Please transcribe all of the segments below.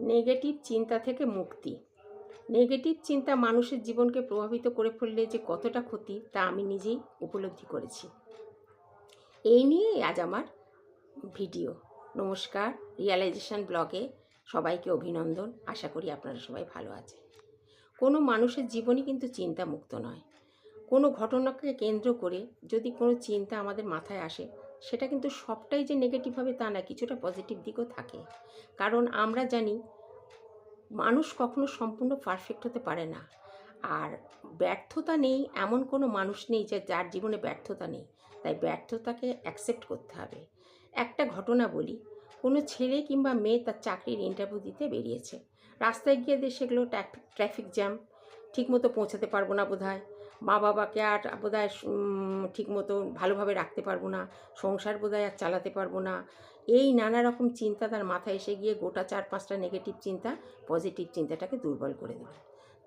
Negative চিন্তা থেকে মুক্তি। নেগেটিভ চিন্তা মানুষের জীবনকে প্রভাবিত করে ফেললে যে কতটা ক্ষতি তা আমি নিজেই উপলব্ধি করেছি। এই নিয়েই আজ আমার ভিডিও। নমস্কার রিয়ালাইজেশন ব্লগে সবাইকে অভিনন্দন। আশা করি আপনারা সবাই ভালো আছেন। কোনো মানুষের জীবনই কিন্তু চিন্তা মুক্ত নয়। কোনো ঘটনাকে কেন্দ্র করে যদি কোনো চিন্তা আমাদের মাথায় আসে সেটা কিন্তু সবটাই যে নেগেটিভ হবে তা না, কিছুটা পজিটিভ দিকও থাকে। কারণ আমরা জানি, মানুষ কখনো সম্পূর্ণ পারফেক্ট হতে পারে না। আর ব্যর্থতা নেই এমন কোনো মানুষ নেই যে যার জীবনে ব্যর্থতা নেই। তাই ব্যর্থতাকে অ্যাকসেপ্ট করতে হবে। একটা ঘটনা বলি, কোনো ছেলে কিংবা মেয়ে তার চাকরির ইন্টারভিউ দিতে বেরিয়েছে। রাস্তায় গিয়ে দিয়ে সেগুলো ট্রাফিক জ্যাম ঠিকমতো পৌঁছাতে পারব না বোধ হয় মা বাবাকে আর বোধহয় ঠিক মতো ভালোভাবে রাখতে পারব না, সংসার বোধহয় আর চালাতে পারব না। এই নানা রকম চিন্তা তার মাথায় এসে গিয়ে গোটা চার পাঁচটা নেগেটিভ চিন্তা পজিটিভ চিন্তাটাকে দুর্বল করে দেবে।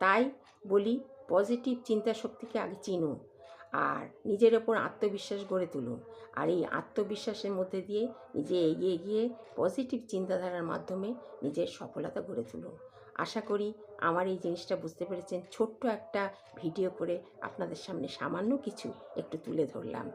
তাই বলি পজিটিভ চিন্তা শক্তিকে আগে চিনুন আর নিজের ওপর আত্মবিশ্বাস গড়ে তুলুন আর এই আত্মবিশ্বাসের মধ্যে দিয়ে নিজে এগিয়ে গিয়ে পজিটিভ চিন্তাধারার মাধ্যমে নিজের সফলতা গড়ে তুলুন আশা করি আমার এই জিনিসটা বুঝতে পেরেছেন। ছোট্ট একটা ভিডিও করে আপনাদের সামনে সামান্য কিছু একটু তুলে ধরলাম।